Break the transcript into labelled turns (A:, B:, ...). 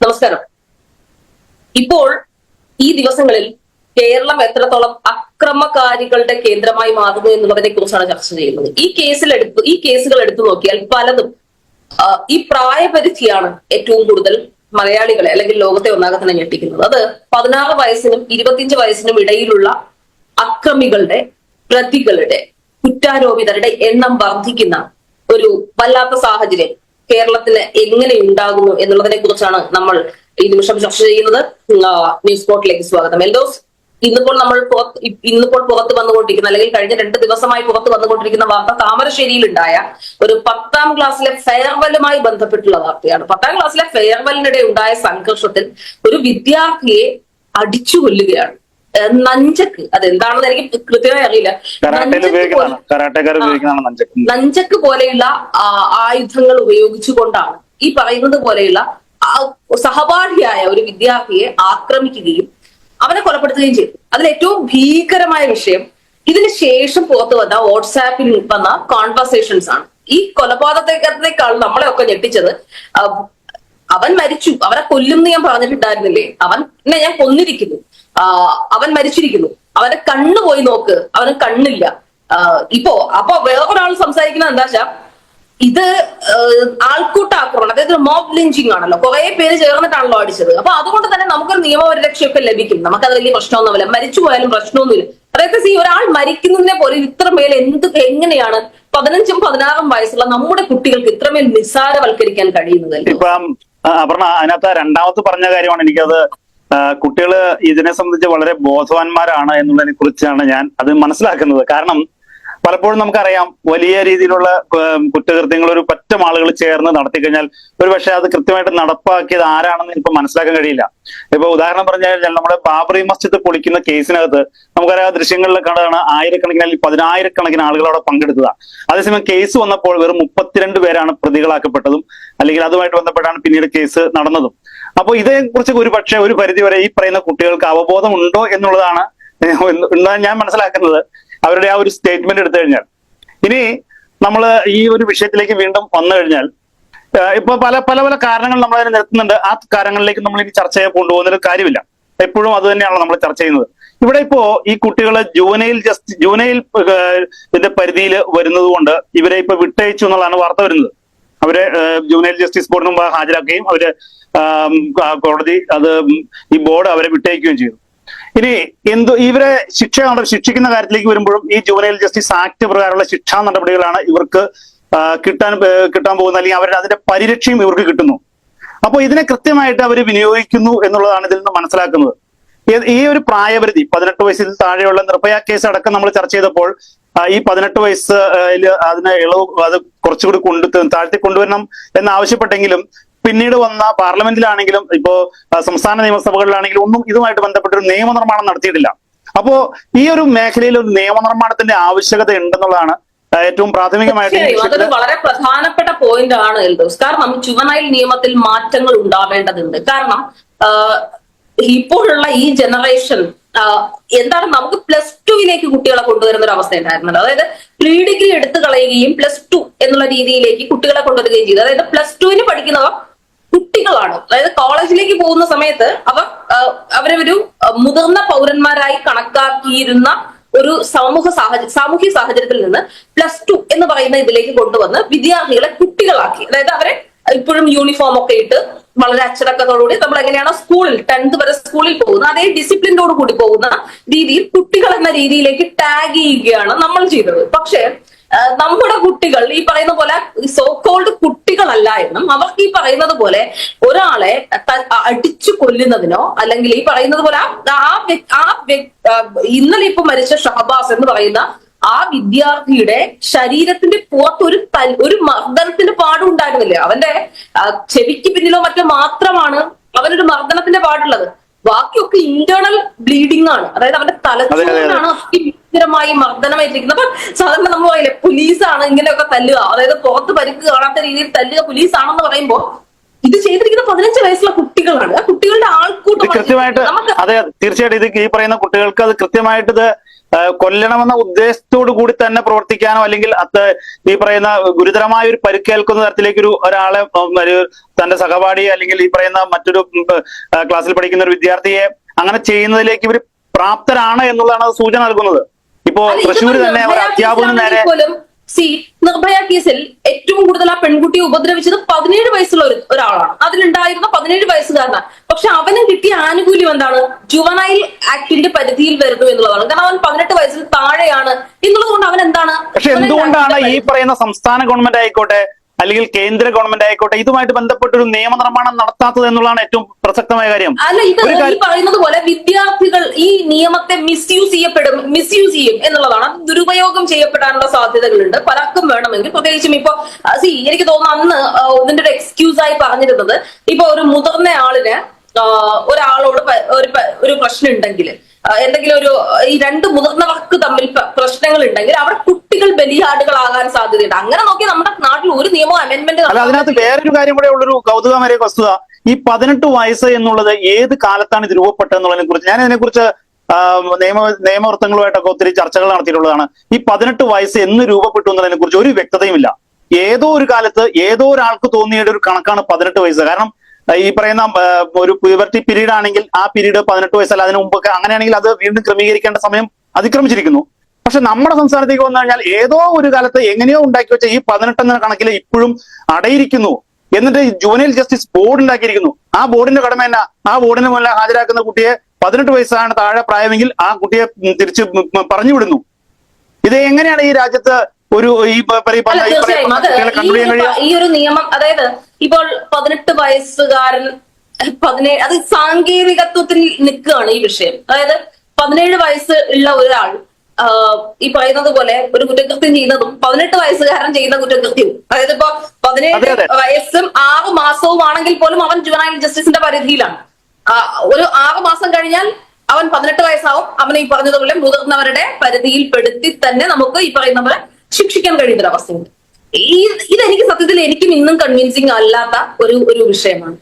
A: നമസ്കാരം. ഇപ്പോൾ ഈ ദിവസങ്ങളിൽ കേരളം എത്രത്തോളം അക്രമകാരികളുടെ കേന്ദ്രമായി മാറുന്നു എന്നുള്ളതിനെ കുറിച്ചാണ് ചർച്ച ചെയ്യുന്നത്. ഈ കേസിൽ എടുത്തു ഈ കേസുകൾ എടുത്തു നോക്കിയാൽ പലതും ഈ പ്രായപരിധിയാണ് ഏറ്റവും കൂടുതൽ മലയാളികളെ അല്ലെങ്കിൽ ലോകത്തെ ഒന്നാകെ തന്നെ ഞെട്ടിക്കുന്നത്. അത് പതിനാറ് വയസ്സിനും ഇരുപത്തിയഞ്ച് വയസ്സിനും ഇടയിലുള്ള അക്രമികളുടെ പ്രതികളുടെ കുറ്റാരോപിതരുടെ എണ്ണം വർദ്ധിക്കുന്ന ഒരു വല്ലാത്ത സാഹചര്യം കേരളത്തിന് എങ്ങനെ ഉണ്ടാകുന്നു എന്നുള്ളതിനെ കുറിച്ചാണ് നമ്മൾ ഈ നിമിഷം ചർച്ച ചെയ്യുന്നത്. ന്യൂസ് പോർട്ടിലേക്ക് സ്വാഗതം. എൽദോസ് ഇന്നിപ്പോൾ നമ്മൾ ഇന്നിപ്പോൾ പുറത്ത് വന്നുകൊണ്ടിരിക്കുന്ന അല്ലെങ്കിൽ കഴിഞ്ഞ രണ്ട് ദിവസമായി പുറത്ത് വന്നുകൊണ്ടിരിക്കുന്ന വാർത്ത താമരശ്ശേരിയിൽ ഉണ്ടായ ഒരു പത്താം ക്ലാസ്സിലെ ഫെയർവെല്ലുമായി ബന്ധപ്പെട്ടുള്ള വാർത്തയാണ്. പത്താം ക്ലാസ്സിലെ ഫെയർവെല്ലിനിടെ ഉണ്ടായ സംഘർഷത്തിൽ ഒരു വിദ്യാർത്ഥിയെ അടിച്ചു കൊല്ലുകയാണ് നഞ്ചക്ക്. അതെന്താണെന്ന് എനിക്ക് കൃത്യമായി അറിയില്ല. നഞ്ചക്ക് പോലെയുള്ള ആയുധങ്ങൾ ഉപയോഗിച്ചുകൊണ്ടാണ് ഈ പറയുന്നത് പോലെയുള്ള സഹപാഠിയായ ഒരു വിദ്യാർത്ഥിയെ ആക്രമിക്കുകയും അവനെ കൊലപ്പെടുത്തുകയും ചെയ്തു. അതിൽ ഏറ്റവും ഭീകരമായ വിഷയം ഇതിന് ശേഷം പുറത്തു വന്ന വാട്സാപ്പിൽ വന്ന കോൺവെർസേഷൻസ് ആണ്. ഈ കൊലപാതകത്തെക്കാൾ നമ്മളെയൊക്കെ ഞെട്ടിച്ചത് അവൻ മരിച്ചു. അവരെ കൊല്ലുന്നു ഞാൻ പറഞ്ഞിട്ടുണ്ടായിരുന്നില്ലേ? അവൻ ഞാൻ കൊന്നിരിക്കുന്നു. അവൻ മരിച്ചിരിക്കുന്നു. അവന്റെ കണ്ണ് പോയി നോക്ക്. അവന് കണ്ണില്ല. ഇപ്പോ അപ്പൊ വേറൊരാൾ സംസാരിക്കുന്നത് എന്താ വെച്ചാ ഇത് ആൾക്കൂട്ട ആക്രമണം അതായത് മോബ് ലിഞ്ചിങ് ആണല്ലോ. കുറെ പേര് ചേർന്നിട്ടാണല്ലോ അടിച്ചത്. അപ്പൊ അതുകൊണ്ട് തന്നെ നമുക്കൊരു നിയമപരിരക്ഷയൊക്കെ ലഭിക്കും. നമുക്കത് വലിയ പ്രശ്നമൊന്നുമില്ല. മരിച്ചു പോയാലും പ്രശ്നമൊന്നുമില്ല. അതായത് സി ഒരാൾ മരിക്കുന്നതിനെ പോലെ ഇത്രമേൽ എന്ത് എങ്ങനെയാണ് പതിനഞ്ചും പതിനാറും വയസ്സുള്ള നമ്മുടെ കുട്ടികൾക്ക് ഇത്രമേൽ നിസ്സാരവൽക്കരിക്കാൻ കഴിയുന്നത്
B: ഇപ്പം അപർണ അതിനകത്ത് രണ്ടാമത് പറഞ്ഞ കാര്യമാണ് എനിക്കത് ആ, കുട്ടികൾ ഇതിനെ സംബന്ധിച്ച് വളരെ ബോധവാന്മാരാണ് എന്നുള്ളതിനെ കുറിച്ചാണ് ഞാൻ അത് മനസ്സിലാക്കുന്നത്. കാരണം പലപ്പോഴും നമുക്കറിയാം വലിയ രീതിയിലുള്ള കുറ്റകൃത്യങ്ങൾ ഒരു പറ്റം ആളുകൾ ചേർന്ന് നടത്തി കഴിഞ്ഞാൽ ഒരു പക്ഷെ അത് കൃത്യമായിട്ട് നടപ്പാക്കിയത് ആരാണെന്ന് ഇപ്പൊ മനസ്സിലാക്കാൻ കഴിയില്ല. ഇപ്പൊ ഉദാഹരണം പറഞ്ഞു കഴിഞ്ഞാൽ നമ്മുടെ ബാബറി മസ്ജിദ് പൊളിക്കുന്ന കേസിനകത്ത് നമുക്കറിയാം ആ ദൃശ്യങ്ങളിൽ കാണുകയാണ് ആയിരക്കണക്കിന് അല്ലെങ്കിൽ പതിനായിരക്കണക്കിന് ആളുകൾ അവിടെ പങ്കെടുത്തതാണ് അതേസമയം കേസ് വന്നപ്പോൾ വെറും മുപ്പത്തിരണ്ട് പേരാണ് പ്രതികളാക്കപ്പെട്ടതും അല്ലെങ്കിൽ അതുമായിട്ട് ബന്ധപ്പെട്ടാണ് പിന്നീട് കേസ് നടന്നതും. അപ്പോൾ ഇതേക്കുറിച്ച് ഒരു പക്ഷേ ഒരു പരിധിവരെ ഈ പറയുന്ന കുട്ടികൾക്ക് അവബോധം ഉണ്ടോ എന്നുള്ളതാണ് ഞാൻ മനസ്സിലാക്കുന്നത്. അവരുടെ ആ ഒരു സ്റ്റേറ്റ്മെന്റ് എടുത്തു കഴിഞ്ഞാൽ. ഇനി നമ്മൾ ഈ ഒരു വിഷയത്തിലേക്ക് വീണ്ടും വന്നു കഴിഞ്ഞാൽ ഇപ്പൊ പല പല പല കാരണങ്ങൾ നമ്മൾ അതിനെ നിർത്തുന്നുണ്ട്. ആ കാരണങ്ങളിലേക്ക് നമ്മൾ ഇനി ചർച്ച ചെയ്യാൻ കൊണ്ടുപോകുന്നതിൽ കാര്യമില്ല. എപ്പോഴും അത് തന്നെയാണ് നമ്മൾ ചർച്ച ചെയ്യുന്നത്. ഇവിടെ ഇപ്പോ ഈ കുട്ടികളെ ജൂനൈൽ ജസ്റ്റ് ജൂനൈൽ ഇതിന്റെ പരിധിയിൽ വരുന്നത് കൊണ്ട് ഇവരെ ഇപ്പൊ വിട്ടയച്ചു എന്നുള്ളതാണ് വാർത്ത വരുന്നത്. അവരെ ജൂനിയർ ജസ്റ്റിസ് ബോർഡിന് മുമ്പ് ഹാജരാക്കുകയും അവർ കോടതി അത് ഈ ബോർഡ് അവരെ വിട്ടയക്കുകയും ചെയ്തു. ഇനി എന്ത് ഇവരെ ശിക്ഷ ശിക്ഷിക്കുന്ന കാര്യത്തിലേക്ക് വരുമ്പോഴും ഈ ജുവനൈൽ ജസ്റ്റിസ് ആക്ട് പ്രകാരമുള്ള ശിക്ഷാ നടപടികളാണ് ഇവർക്ക് കിട്ടാൻ കിട്ടാൻ പോകുന്ന അല്ലെങ്കിൽ അവരുടെ അതിന്റെ പരിരക്ഷയും ഇവർക്ക് കിട്ടുന്നു. അപ്പോൾ ഇതിനെ കൃത്യമായിട്ട് അവർ വിനിയോഗിക്കുന്നു എന്നുള്ളതാണ് ഇതിൽ നിന്ന് മനസ്സിലാക്കുന്നത്. ഈ- ഒരു പ്രായപരിധി പതിനെട്ട് വയസ്സിൽ താഴെയുള്ള നിർഭയ കേസ് അടക്കം നമ്മൾ ചർച്ച ചെയ്തപ്പോൾ ഈ പതിനെട്ട് വയസ്സ് അതിന് ഇളവ് അത് കുറച്ചുകൂടി കൊണ്ട് താഴ്ത്തി കൊണ്ടുവരണം എന്ന് ആവശ്യപ്പെട്ടെങ്കിലും പിന്നീട് വന്ന പാർലമെന്റിലാണെങ്കിലും ഇപ്പോ സംസ്ഥാന നിയമസഭകളിലാണെങ്കിലും ഒന്നും ഇതുമായിട്ട് ബന്ധപ്പെട്ട ഒരു നിയമനിർമ്മാണം നടത്തിയിട്ടില്ല. അപ്പോ ഈ ഒരു മേഖലയിൽ ഒരു നിയമനിർമ്മാണത്തിന്റെ ആവശ്യകത ഉണ്ടെന്നുള്ളതാണ് ഏറ്റവും പ്രാഥമികമായിട്ട്
A: അതൊരു വളരെ പ്രധാനപ്പെട്ട പോയിന്റ് ആണ് എൽദോസ്. കാരണം ചുവനൈൽ നിയമത്തിൽ മാറ്റങ്ങൾ ഉണ്ടാവേണ്ടതുണ്ട്. കാരണം ഇപ്പോഴുള്ള ഈ ജനറേഷൻ എന്താണ് നമുക്ക് പ്ലസ് ടുവിലേക്ക് കുട്ടികളെ കൊണ്ടുവരുന്ന ഒരു അവസ്ഥ ഉണ്ടായിരുന്നത്? അതായത് പ്രീ ഡിഗ്രി എടുത്തു കളയുകയും പ്ലസ് ടു എന്നുള്ള രീതിയിലേക്ക് കുട്ടികളെ കൊണ്ടുവരികയും ചെയ്തു. അതായത് പ്ലസ് ടുവിന് പഠിക്കുന്നവർ കുട്ടികളാണ്. അതായത് കോളേജിലേക്ക് പോകുന്ന സമയത്ത് അവർ അവരൊരു മുതിർന്ന പൗരന്മാരായി കണക്കാക്കിയിരുന്ന ഒരു സമൂഹ സാഹചര്യ സാമൂഹ്യ സാഹചര്യത്തിൽ നിന്ന് പ്ലസ് ടു എന്ന് പറയുന്ന ഇതിലേക്ക് കൊണ്ടുവന്ന് വിദ്യാർത്ഥികളെ കുട്ടികളാക്കി. അതായത് അവരെ ഇപ്പോഴും യൂണിഫോം ഒക്കെ ഇട്ട് വളരെ അച്ചടക്കത്തോടുകൂടി നമ്മൾ എങ്ങനെയാണോ സ്കൂളിൽ ടെൻത്ത് വരെ സ്കൂളിൽ പോകുന്ന അതേ ഡിസിപ്ലിനോട് കൂടി പോകുന്ന രീതിയിൽ കുട്ടികൾ എന്ന രീതിയിലേക്ക് ടാഗ് ചെയ്യുകയാണ് നമ്മൾ ചെയ്തത്. പക്ഷേ നമ്മുടെ കുട്ടികൾ ഈ പറയുന്ന പോലെ സോ കോൾഡ് കുട്ടികളല്ല എന്നും അവർക്ക് ഈ പറയുന്നത് പോലെ ഒരാളെ അടിച്ചു കൊല്ലുന്നതിനോ അല്ലെങ്കിൽ ഈ പറയുന്നത് പോലെ ആ ആ, ഇന്നലെ ഇപ്പൊ മരിച്ച ഷഹബാസ് എന്ന് പറയുന്ന ആ വിദ്യാർത്ഥിയുടെ ശരീരത്തിന്റെ പുറത്ത് ഒരു ഒരു മർദ്ദനത്തിന്റെ പാടും ഉണ്ടായിരുന്നില്ല? അവന്റെ ചെവിക്ക് പിന്നിലോ മറ്റോ മാത്രമാണ് അവനൊരു മർദ്ദനത്തിന്റെ പാടുള്ളത്. ബാക്കിയൊക്കെ ഇന്റേണൽ ബ്ലീഡിംഗ് ആണ്. അതായത് അവന്റെ തലച്ചോറിനാണ് ഭീകരമായി മർദ്ദനമേറ്റിരിക്കുന്നത്. അപ്പൊ സാധാരണ നമ്മൾ പറയില്ലേ പോലീസാണ് ഇങ്ങനെയൊക്കെ തല്ലുക. അതായത് പുറത്ത് പരിക്ക് കാണാത്ത രീതിയിൽ തല്ലുക പോലീസ് ആണെന്ന് പറയുമ്പോൾ ഇത് ചെയ്തിരിക്കുന്ന പതിനഞ്ച് വയസ്സുള്ള കുട്ടികളാണ്. ആ കുട്ടികളുടെ ആൾക്കൂട്ടം
B: കൃത്യമായിട്ട് അതെ തീർച്ചയായിട്ടും ഇത് ഈ പറയുന്ന കുട്ടികൾക്ക് അത് കൃത്യമായിട്ട് ഇത് കൊല്ലണമെന്ന ഉദ്ദേശത്തോടു കൂടി തന്നെ പ്രവർത്തിക്കാനോ അല്ലെങ്കിൽ അത് ഈ പറയുന്ന ഗുരുതരമായ ഒരു പരിക്കേൽക്കുന്ന തരത്തിലേക്ക് ഒരു ഒരാളെ തന്റെ സഹപാഠിയെ അല്ലെങ്കിൽ ഈ പറയുന്ന മറ്റൊരു ക്ലാസ്സിൽ പഠിക്കുന്ന ഒരു വിദ്യാർത്ഥിയെ അങ്ങനെ ചെയ്യുന്നതിലേക്ക് ഇവർ പ്രാപ്തരാണ് എന്നുള്ളതാണ് സൂചന നൽകുന്നത്. ഇപ്പോ തൃശ്ശൂർ തന്നെ ഒരു അധ്യാപകന് നേരെ
A: സി നിർഭയ കേസിൽ ഏറ്റവും കൂടുതൽ ആ പെൺകുട്ടിയെ ഉപദ്രവിച്ചത് പതിനേഴ് വയസ്സുള്ള ഒരു ഒരാളാണ്. അതിലുണ്ടായിരുന്ന പതിനേഴ് വയസ്സുകാരനാണ്. പക്ഷെ അവനും കിട്ടിയ ആനുകൂല്യം എന്താണ്? ജുവനൈൽ ആക്ടിന്റെ പരിധിയിൽ വരുന്നു എന്നുള്ളതാണ്. കാരണം അവൻ പതിനെട്ട് വയസ്സിൽ താഴെയാണ് എന്നുള്ളത് കൊണ്ട് അവൻ എന്താണ്?
B: പക്ഷെ എന്തുകൊണ്ടാണ് ഈ പറയുന്ന സംസ്ഥാന ഗവൺമെന്റ് ആയിക്കോട്ടെ അല്ലെങ്കിൽ കേന്ദ്ര ഗവൺമെന്റ് ആയിക്കോട്ടെ ഇതുമായിട്ട് ബന്ധപ്പെട്ട ഒരു നിയമനിർമ്മാണം നടത്താത്തത് എന്നുള്ളതാണ് ഏറ്റവും പ്രസക്തമായ കാര്യം.
A: അല്ല ഇത് ഈ പറയുന്നത് പോലെ വിദ്യാർത്ഥികൾ ഈ നിയമത്തെ മിസ്യൂസ് ചെയ്യപ്പെടും മിസ്യൂസ് ചെയ്യും എന്നുള്ളതാണ് ദുരുപയോഗം ചെയ്യപ്പെടാനുള്ള സാധ്യതകളുണ്ട്. പലർക്കും വേണമെങ്കിൽ പ്രത്യേകിച്ചും ഇപ്പൊ സി എനിക്ക് തോന്നുന്നു അന്ന് ഇതിന്റെ ഒരു എക്സ്ക്യൂസ് ആയി പറഞ്ഞിരുന്നത് ഇപ്പൊ ഒരു മുതിർന്ന ആളിന് ഒരാളോട് ഒരു പ്രശ്നം ഉണ്ടെങ്കിൽ എന്തെങ്കിലും ഒരു ഈ രണ്ട് മുതിർന്നവർക്ക് തമ്മിൽ പ്രശ്നങ്ങൾ ഉണ്ടെങ്കിൽ അവിടെ കുട്ടികൾ ബലിയാടുകളാകാൻ സാധ്യതയുണ്ട്. അങ്ങനെ നോക്കി നമ്മുടെ നാട്ടിൽ ഒരു നിയമം അമെന്റ്മെന്റ്
B: അതിനകത്ത് വേറൊരു കാര്യം കൂടെ ഉള്ളൊരു കൗതുകമേറിയ വസ്തുത. ഈ പതിനെട്ട് വയസ്സ് എന്നുള്ളത് ഏത് കാലത്താണ് ഇത് രൂപപ്പെട്ടതെന്നുള്ളതിനെ കുറിച്ച് ഞാൻ ഇതിനെക്കുറിച്ച് കുറിച്ച് നിയമ നിയമവൃത്തങ്ങളുമായിട്ടൊക്കെ ഒത്തിരി ചർച്ചകൾ നടത്തിയിട്ടുള്ളതാണ്. ഈ പതിനെട്ട് വയസ്സ് എന്ന് രൂപപ്പെട്ടു എന്നുള്ളതിനെ കുറിച്ച് ഒരു വ്യക്തതയുമില്ല. ഏതോ ഒരു കാലത്ത് ഏതോ ഒരാൾക്ക് തോന്നിയ ഒരു കണക്കാണ് പതിനെട്ട് വയസ്സ്. കാരണം ഈ പറയുന്ന ഒരു പ്യൂബർട്ടി പീരീഡ് ആണെങ്കിൽ ആ പീരീഡ് പതിനെട്ട് വയസ്സല്ല അതിന് മുമ്പൊക്കെ അങ്ങനെയാണെങ്കിൽ അത് വീണ്ടും ക്രമീകരിക്കേണ്ട സമയം അതിക്രമിച്ചിരിക്കുന്നു. പക്ഷെ നമ്മുടെ സംസ്ഥാനത്തേക്ക് വന്നു കഴിഞ്ഞാൽ ഏതോ ഒരു കാലത്ത് എങ്ങനെയോ ഉണ്ടാക്കി വെച്ച ഈ പതിനെട്ടെന്ന കണക്കിൽ ഇപ്പോഴും അടയിരിക്കുന്നു. എന്നിട്ട് ജുവനൈൽ ജസ്റ്റിസ് ബോർഡ് ഉണ്ടാക്കിയിരിക്കുന്നു. ആ ബോർഡിന്റെ കടമ എന്നാ? ആ ബോർഡിന് മുന്നിൽ ഹാജരാക്കുന്ന കുട്ടിയെ പതിനെട്ട് വയസ്സാണ് താഴെ പ്രായമെങ്കിൽ ആ കുട്ടിയെ തിരിച്ച് പറഞ്ഞു വിടുന്നു ഇത് എങ്ങനെയാണ് ഈ രാജ്യത്ത് ഒരു ഈ പറയുന്ന
A: ഈ ഒരു നിയമം അതായത് ഇപ്പോൾ പതിനെട്ട് വയസ്സുകാരൻ പതിനേഴ് അത് സാങ്കേതികത്വത്തിൽ നിൽക്കുകയാണ് ഈ വിഷയം. അതായത് പതിനേഴ് വയസ്സ് ഉള്ള ഒരാൾ ഈ പറയുന്നത് പോലെ ഒരു കുറ്റകൃത്യം ചെയ്യുന്നതും പതിനെട്ട് വയസ്സുകാരൻ ചെയ്യുന്ന കുറ്റകൃത്യവും. അതായത് ഇപ്പൊ പതിനേഴ്. വയസ്സും ആറ് മാസവും ആണെങ്കിൽ പോലും അവൻ ജുവനൈൽ ജസ്റ്റിസിന്റെ പരിധിയിലാണ്. ഒരു ആറ് മാസം കഴിഞ്ഞാൽ അവൻ പതിനെട്ട് വയസ്സാവും. അവനെ ഈ പറഞ്ഞതുപോലെ മുതിർന്നവരുടെ പരിധിയിൽപ്പെടുത്തി തന്നെ നമുക്ക് ഈ പറയുന്ന പോലെ ശിക്ഷിക്കാൻ കഴിയുന്ന ഒരു അവസ്ഥയുണ്ട് ഈ ഇതെനിക്ക് സത്യത്തിൽ എനിക്കും ഇന്നും കൺവിൻസിങ് അല്ലാത്ത ഒരു ഒരു വിഷയമാണ്.